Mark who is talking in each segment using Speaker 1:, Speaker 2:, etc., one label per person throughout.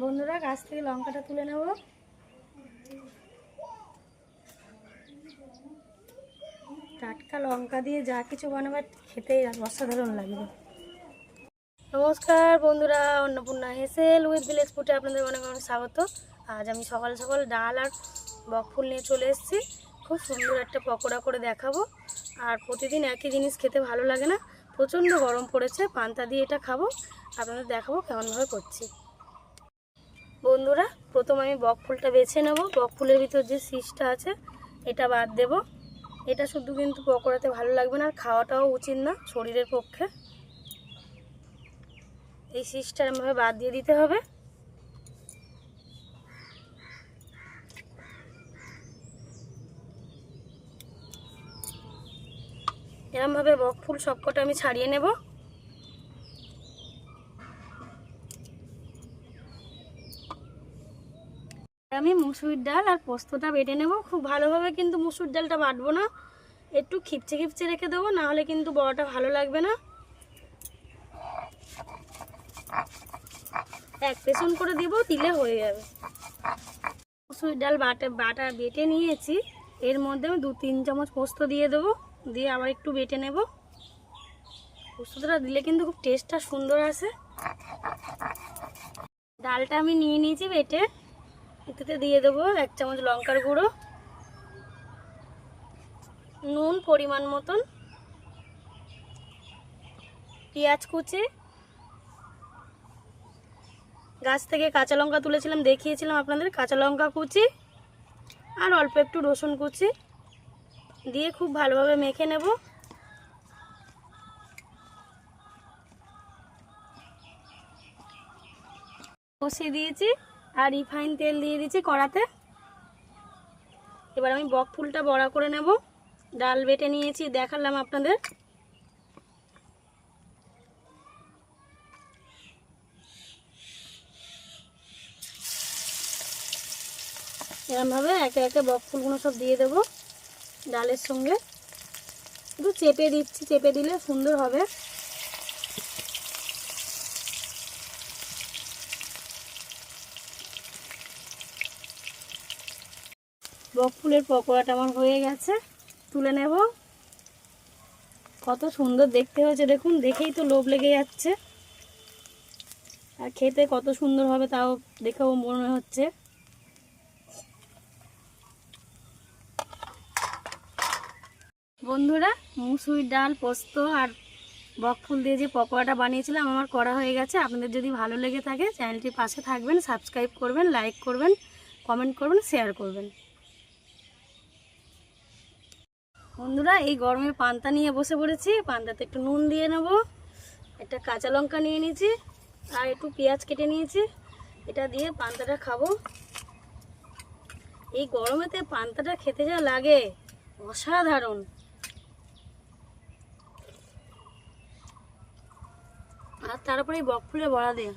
Speaker 1: বন্ধুরা, গাছ থেকে লঙ্কাটা তুলে নেব। টাটকা লঙ্কা দিয়ে যা কিছু বানাবার খেতে অসাধারণ লাগবে। নমস্কার বন্ধুরা, অন্নপূর্ণা হেসেল উইথ ভিলেজ ফুটে আপনাদের অনেক অনেক স্বাগত। আজ আমি সকাল সকাল ডাল আর বকফুল নিয়ে চলে এসেছি। খুব সুন্দর একটা পকোড়া করে দেখাবো। আর প্রতিদিন একই জিনিস খেতে ভালো লাগে না। প্রচণ্ড গরম পড়েছে, পান্তা দিয়ে এটা খাব। আপনাদের দেখাবো কেমনভাবে করছি। বন্ধুরা, প্রথম আমি বক ফুলটা বেছে নেব। বক ফুলের ভিতর যে শীষটা আছে, এটা বাদ দেব। এটা শুধু কিন্তু পকোড়াতে ভালো লাগবে না, আর খাওয়াটাও উচিত না শরীরের পক্ষে। এই শীষটা এরমভাবে বাদ দিয়ে দিতে হবে। এরমভাবে বক ফুল সবকটা আমি ছাড়িয়ে নেব। আমি মুসুর ডাল আর পোস্তটা বেটে নেব। খুব ভালোভাবে কিন্তু মুসুর ডালটা বাটবো না। একটু খিপচে খিপচে রেখে দেবো নাহলে কিন্তু বড়টা ভালো লাগবে না। এক পেছন করে দিব, দিলে হয়ে যাবে। মুসুর ডাল বাটা বাটা বেটে নিয়েছি। এর মধ্যে আমি দু তিন চামচ পোস্ত দিয়ে দেবো, দিয়ে আবার একটু বেটে নেব। পোস্তটা দিলে কিন্তু খুব টেস্টটা সুন্দর আসে। ডালটা আমি নিয়ে নিয়েছি বেটে। এতে দিয়ে দেবো এক চামচ লঙ্কার গুঁড়ো, নুন পরিমাণ মতন, পেঁয়াজ কুচি, গাছ থেকে কাঁচা লঙ্কা তুলেছিলাম, দেখিয়েছিলাম আপনাদের, কাঁচা লঙ্কা কুচি আর অল্প একটু রসুন কুচি দিয়ে খুব ভালোভাবে মেখে নেব। কষিয়ে দিয়েছি। আর রিফাইন তেল দিয়ে দিয়েছি কড়াতে। এবার আমি বক ফুলটা বড়া করে নেব। ডাল বেটে নিয়েছি, দেখালাম আপনাদের। এরমভাবে একে একে বক ফুলগুলো সব দিয়ে দেবো ডালের সঙ্গে। একটু চেপে দিচ্ছি, চেপে দিলে সুন্দর হবে। বক ফুলের পকোড়াটা আমার হয়ে গেছে। তুলে নেব। কত সুন্দর দেখতে হয়েছে, দেখুন, দেখেই তো লোভ লেগে যাচ্ছে। আর খেতে কত সুন্দর হবে তাও দেখেও মনে হচ্ছে। বন্ধুরা মুসুরির ডাল, পোস্ত আর বক ফুল দিয়ে যে পকোড়াটা বানিয়েছিলাম, আমার করা হয়ে গেছে। আপনাদের যদি ভালো লেগে থাকে, চ্যানেলটির পাশে থাকবেন, সাবস্ক্রাইব করবেন, লাইক করবেন, কমেন্ট করবেন, শেয়ার করবেন। বন্ধুরা, এই গরমে পান্তা নিয়ে বসে পড়েছি। পান্তাতে একটু নুন দিয়ে নেব। একটা কাঁচা লঙ্কা নিয়ে নিয়েছি আর একটু পেঁয়াজ কেটে নিয়েছি। এটা দিয়ে পান্তাটা খাব। এই গরমেতে পান্তাটা খেতে যা লাগে, অসাধারণ। আর তারপরে বক ফুলে বড়া দিয়ে।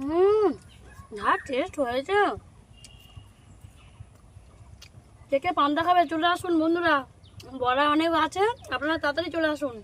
Speaker 1: হুম যা টেস্ট হয়েছে। কে কে পান্তা খাবে চলে আসুন বন্ধুরা। বড়া অনেক আছে আপনারা তাড়াতাড়ি চলে আসুন।